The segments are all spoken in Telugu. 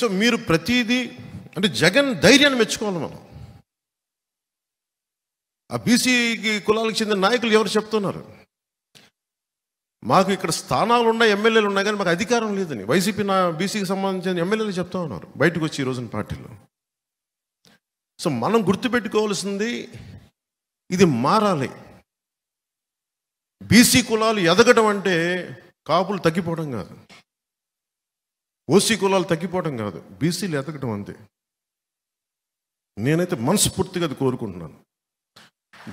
సో మీరు ప్రతిదీ అంటే జగన్ ధైర్యాన్ని మెచ్చుకోవాలి మనం. ఆ బీసీకి కులాలకు చెందిన నాయకులు ఎవరు చెప్తున్నారు? మాకు ఇక్కడ స్థానాలు ఉన్నాయి ఎమ్మెల్యేలు ఉన్నాయి కానీ మాకు అధికారం లేదని వైసీపీ నా బీసీకి సంబంధించిన ఎమ్మెల్యేలు చెప్తా ఉన్నారు బయటకు వచ్చి ఈ రోజున పార్టీలో. సో మనం గుర్తుపెట్టుకోవాల్సింది ఇది మారాలి. బీసీ కులాలు ఎదగడం అంటే కాపులు తగ్గిపోవడం కాదు. ఓసీ కులాలు తగ్గిపోవడం కాదు. బీసీలు ఎదగడం అంతే. నేనైతే మనస్ఫూర్తిగా అది కోరుకుంటున్నాను.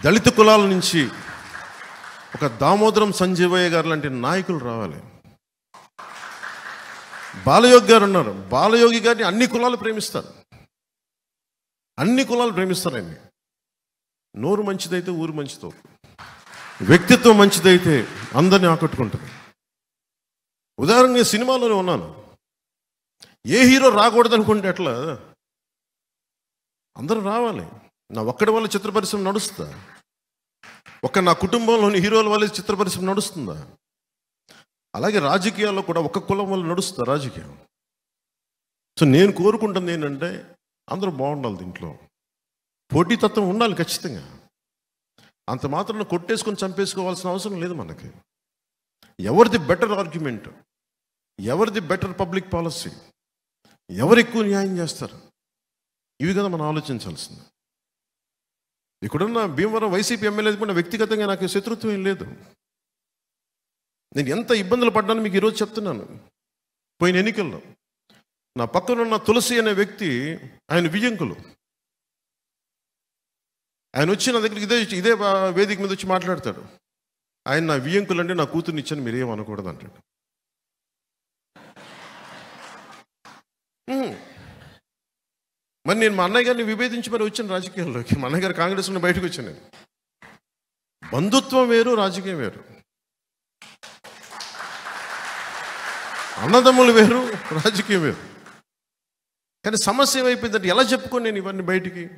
దళిత కులాల నుంచి ఒక దామోదరం సంజీవయ్య గారు లాంటి నాయకులు రావాలి. బాలయోగి గారు ఉన్నారు. బాలయోగి గారిని అన్ని కులాలు ప్రేమిస్తారు. అన్ని కులాలు ప్రేమిస్తారు ఆయన్ని. నోరు మంచిదైతే ఊరు మంచితో. వ్యక్తిత్వం మంచిదైతే అందరిని ఆకట్టుకుంటుంది. ఉదాహరణ నేను సినిమాలోనే ఉన్నాను. ఏ హీరో రాకూడదు అనుకుంటే ఎట్లా? అందరూ రావాలి. నా ఒక్కడి వల్ల చిత్ర పరిశ్రమ నడుస్తుందా? ఒక్క నా కుటుంబంలోని హీరోల వల్ల చిత్ర పరిశ్రమ నడుస్తుందా? అలాగే రాజకీయాల్లో కూడా ఒక్క కులం వల్ల నడుస్తుందా రాజకీయం? సో నేను కోరుకుంటుంది ఏంటంటే అందరూ బాగుండాలి దీంట్లో. పోటీతత్వం ఉండాలి ఖచ్చితంగా. అంత మాత్రం కొట్టేసుకొని చంపేసుకోవాల్సిన అవసరం లేదు మనకి. ఎవరిది బెటర్ ఆర్గ్యుమెంట్ ఎవరిది బెటర్ పబ్లిక్ పాలసీ ఎవరు ఎక్కువ న్యాయం చేస్తారు? ఇవి కదా మనం ఆలోచించాల్సింది. ఇక్కడున్న భీమవరం వైసీపీ ఎమ్మెల్యే కూడా వ్యక్తిగతంగా నాకు శత్రుత్వం ఏం లేదు. నేను ఎంత ఇబ్బందులు పడ్డాను మీకు ఈరోజు చెప్తున్నాను. పోయిన ఎన్నికల్లో నా పక్కన ఉన్న తులసి అనే వ్యక్తి ఆయన విజంకులు ఆయన వచ్చి నా దగ్గరికి ఇదే ఇదే వేదిక మీద వచ్చి మాట్లాడతాడు. ఆయన నా వియంకులు అంటే నా కూతుర్నిచ్చాను మీరేం అనకూడదు అంటాడు. Hmm. మరి నేను మా అన్నయ్య గారిని విభేదించి మరి వచ్చాను రాజకీయాల్లోకి. మా అన్నయ్య గారు కాంగ్రెస్ నుండి బయటకు వచ్చాను నేను. బంధుత్వం వేరు రాజకీయం వేరు. అన్నదమ్ములు వేరు రాజకీయం వేరు. కానీ సమస్య ఏమైపోయిందంటే ఎలా చెప్పుకొని నేను ఇవన్నీ బయటికి?